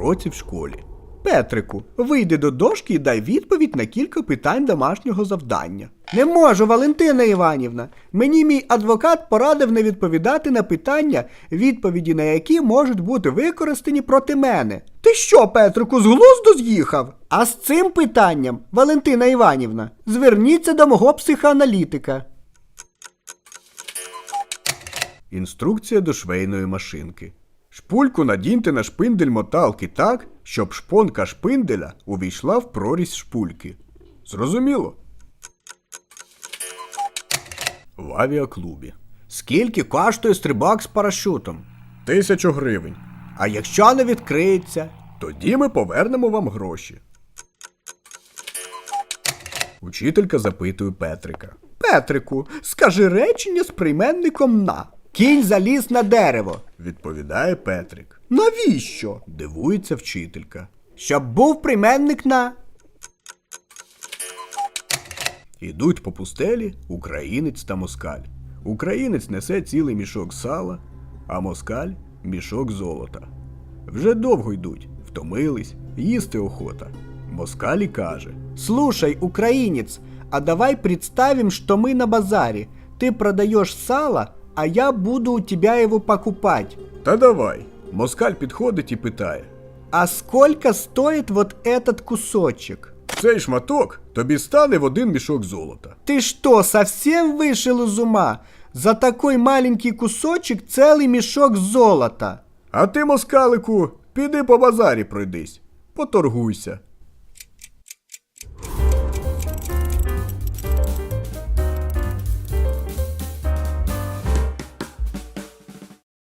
уроці в школі. Петрику, вийди до дошки і дай відповідь на кілька питань домашнього завдання. Не можу, Валентина Іванівна. Мені мій адвокат порадив не відповідати на питання, відповіді на які можуть бути використані проти мене. Ти що, Петрику, з глузду з'їхав? А з цим питанням, Валентина Іванівна, зверніться до мого психоаналітика. Інструкція до швейної машинки. Шпульку надіньте на шпиндель моталки так, щоб шпонка шпинделя увійшла в прорізь шпульки. Зрозуміло? В авіаклубі. Скільки коштує стрибак з парашутом? Тисячу гривень. А якщо не відкриється, тоді ми повернемо вам гроші. Учителька запитує Петрика. Петрику, скажи речення з прийменником на. Кінь заліз на дерево, відповідає Петрик. Навіщо? дивується вчителька. Щоб був прийменник на. Ідуть по пустелі українець та москаль. Українець несе цілий мішок сала, а москаль мішок золота. Вже довго йдуть, втомились, їсти охота. Москалі каже: Слушай, українець, а давай представим, что мы на базаре. Ты продаешь сало, а я буду у тебя его покупать. Та давай. Москаль підходить і питає: А сколько стоит вот этот кусочек? Цей шматок тобі стане в один мішок золота. Ты что, совсем вышел из ума? За такой маленький кусочек целый мешок золота. А ти, москалику, піди по базарі пройдись, поторгуйся.